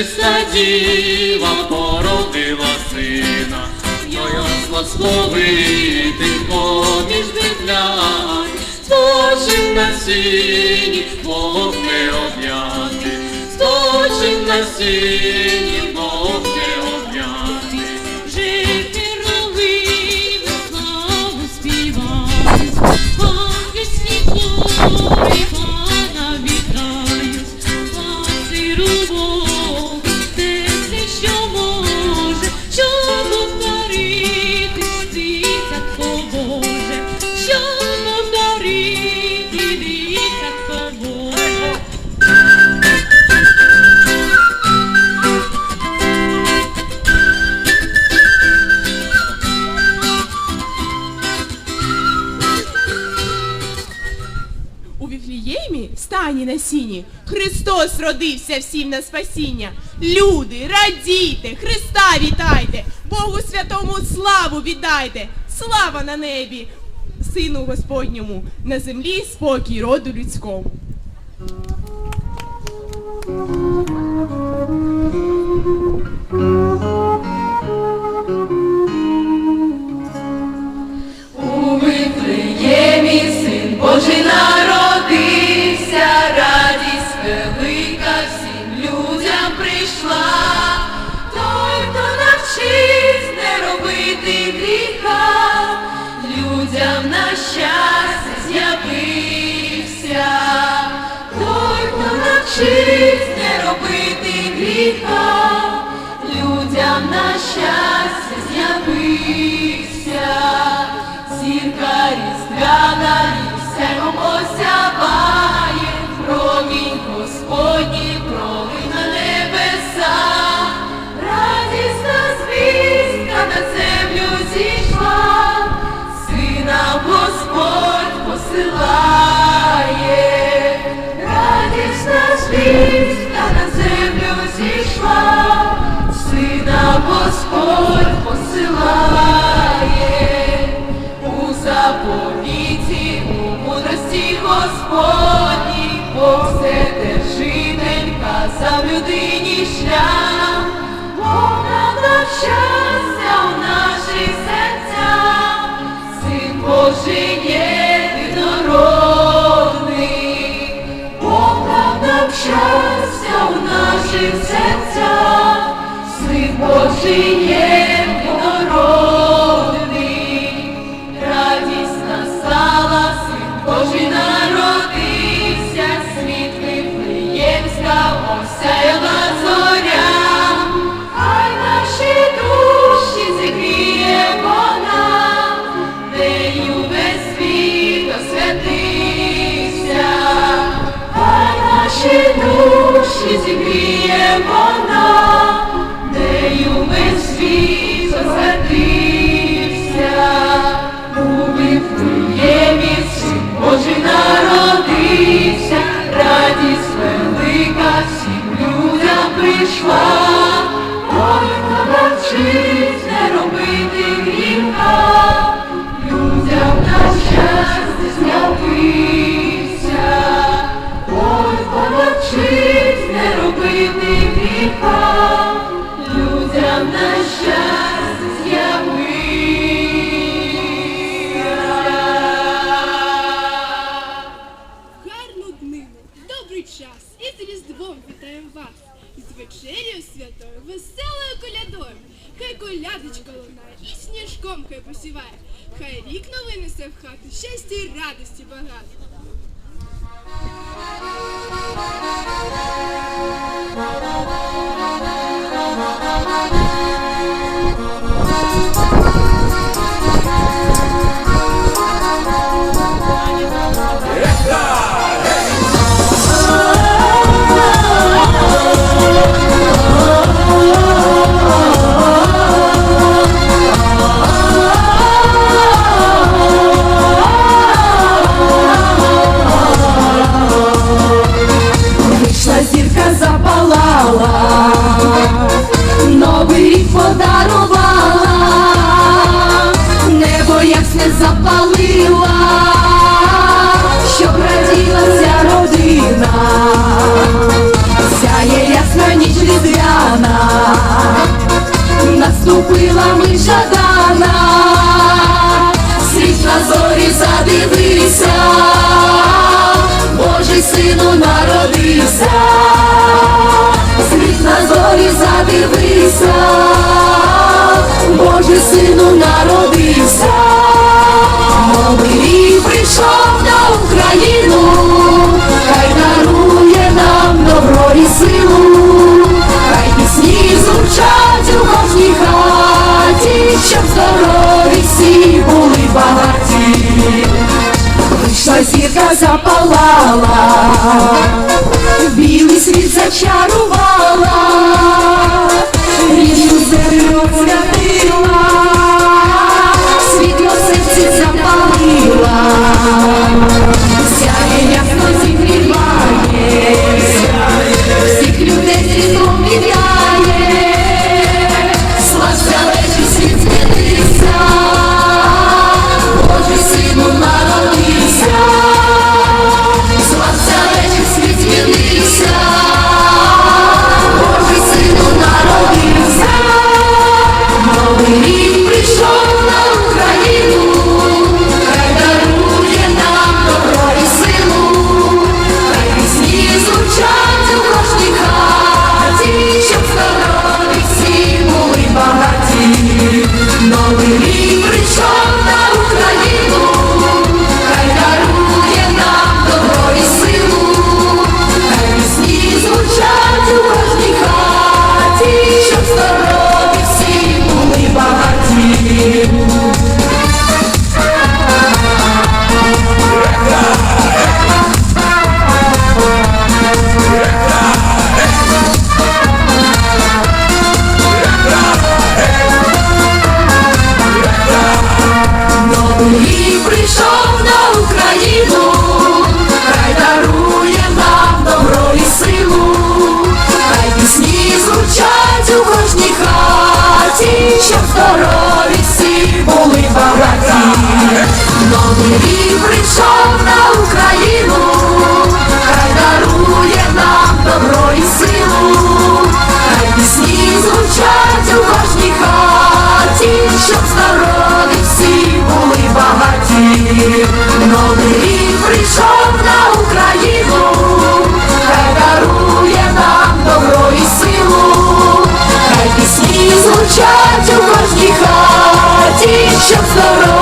пречиста діва породила сина, його славити поміж дивлян, Сточим на сіні, Бог не обняти, Сточим на сіні, Віфліємі, на сіні, Христос родився всім на спасіння. Люди, радійте, Христа вітайте, Богу святому славу віддайте, слава на небі, Сину Господньому, на землі спокій роду людському. У щастя з'явився. Зірка різдвяна все осяває, промінь Господній заповіті, у мудрості Господній, Бог вседержитель казав людині шлях, Бог нам дав щастя у наших серцях, Син Божий єдинородний, Бог надав щастя у наших серцях, Син Божий наші душі зігріє вона, нею ми світ З вечерю святою, веселою колядою. Хай колядочка лунає і сніжком хай посіває. Хай рік новий несе в хату, щастя і радості багато. Ой, жадана, світ на зорі задивися, Божий сину народився, світ на зорі задивися, Божий сину народився. запалала, білий світ зачарувала. прийшов на Україну, хай дарує нам добро і силу, хай пісні звучать у кожній хаті, щоб народи всі були багаті, новий рік прийшов на Україну, хай дарує нам добро і силу, хай пісні звучать у кожній хаті, щоб здоров'я.